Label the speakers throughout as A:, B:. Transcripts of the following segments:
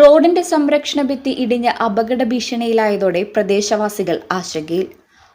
A: റോഡിന്റെ സംരക്ഷണ ഭിത്തി ഇടിഞ്ഞ് അപകട ഭീഷണിയിലായതോടെ പ്രദേശവാസികൾ ആശങ്കയിൽ.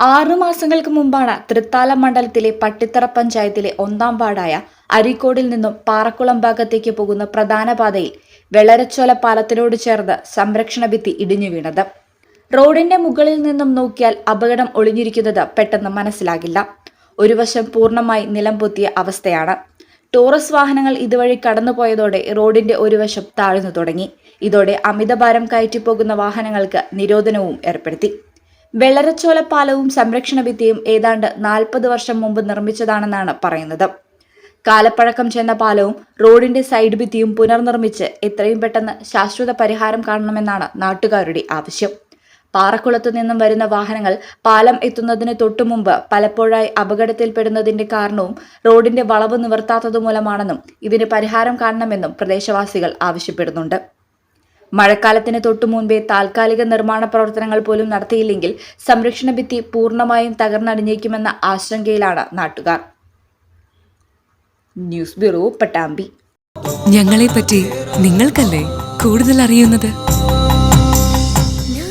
A: ആറു മാസങ്ങൾക്ക് മുമ്പാണ് തൃത്താല മണ്ഡലത്തിലെ പട്ടിത്തറ പഞ്ചായത്തിലെ ഒന്നാം വാർഡായ അരീക്കോടിൽ നിന്നും പാറക്കുളം ഭാഗത്തേക്ക് പോകുന്ന പ്രധാന പാതയിൽ വെള്ളരച്ചോല പാലത്തിനോട് ചേർന്ന് സംരക്ഷണ ഭിത്തി ഇടിഞ്ഞു വീണത്. റോഡിന്റെ മുകളിൽ നിന്നും നോക്കിയാൽ അപകടം ഒളിഞ്ഞിരിക്കുന്നത് പെട്ടെന്ന് മനസ്സിലാകില്ല. ഒരു വശം പൂർണമായി നിലംപൊത്തിയ അവസ്ഥയാണ്. ടൂറിസ്റ്റ് വാഹനങ്ങൾ ഇതുവഴി കടന്നുപോയതോടെ റോഡിന്റെ ഒരു വശം താഴ്ന്നു തുടങ്ങി. ഇതോടെ അമിതഭാരം കയറ്റിപ്പോകുന്ന വാഹനങ്ങൾക്ക് നിരോധനവും ഏർപ്പെടുത്തി. വെള്ളരച്ചോല പാലവും സംരക്ഷണ ഭിത്തിയും ഏതാണ്ട് നാൽപ്പത് വർഷം മുമ്പ് നിർമ്മിച്ചതാണെന്നാണ് പറയുന്നത്. കാലപ്പഴക്കം ചെന്ന പാലവും റോഡിന്റെ സൈഡ് ഭിത്തിയും പുനർനിർമ്മിച്ച് എത്രയും പെട്ടെന്ന് ശാശ്വത പരിഹാരം കാണണമെന്നാണ് നാട്ടുകാരുടെ ആവശ്യം. പാറക്കുളത്തു നിന്നും വരുന്ന വാഹനങ്ങൾ പാലം എത്തുന്നതിന് തൊട്ടു തൊട്ടുമുമ്പ് പലപ്പോഴായി അപകടത്തിൽപ്പെടുന്നതിന്റെ കാരണവും റോഡിന്റെ വളവ് നിവർത്താത്തതുമൂലമാണെന്നും ഇതിന് പരിഹാരം കാണണമെന്നും പ്രദേശവാസികൾ ആവശ്യപ്പെടുന്നുണ്ട്. മഴക്കാലത്തിന് തൊട്ടു മുൻപേ താൽക്കാലിക നിർമ്മാണ പ്രവർത്തനങ്ങൾ പോലും നടത്തിയില്ലെങ്കിൽ സംരക്ഷണ ഭിത്തി പൂർണമായും തകർന്നടിഞ്ഞേക്കുമെന്ന ആശങ്കയിലാണ് നാട്ടുകാർ. News bureau Pattambi.
B: ഞങ്ങളെപ്പറ്റി നിങ്ങൾക്കല്ലേ കൂടുതൽ അറിയുന്നത്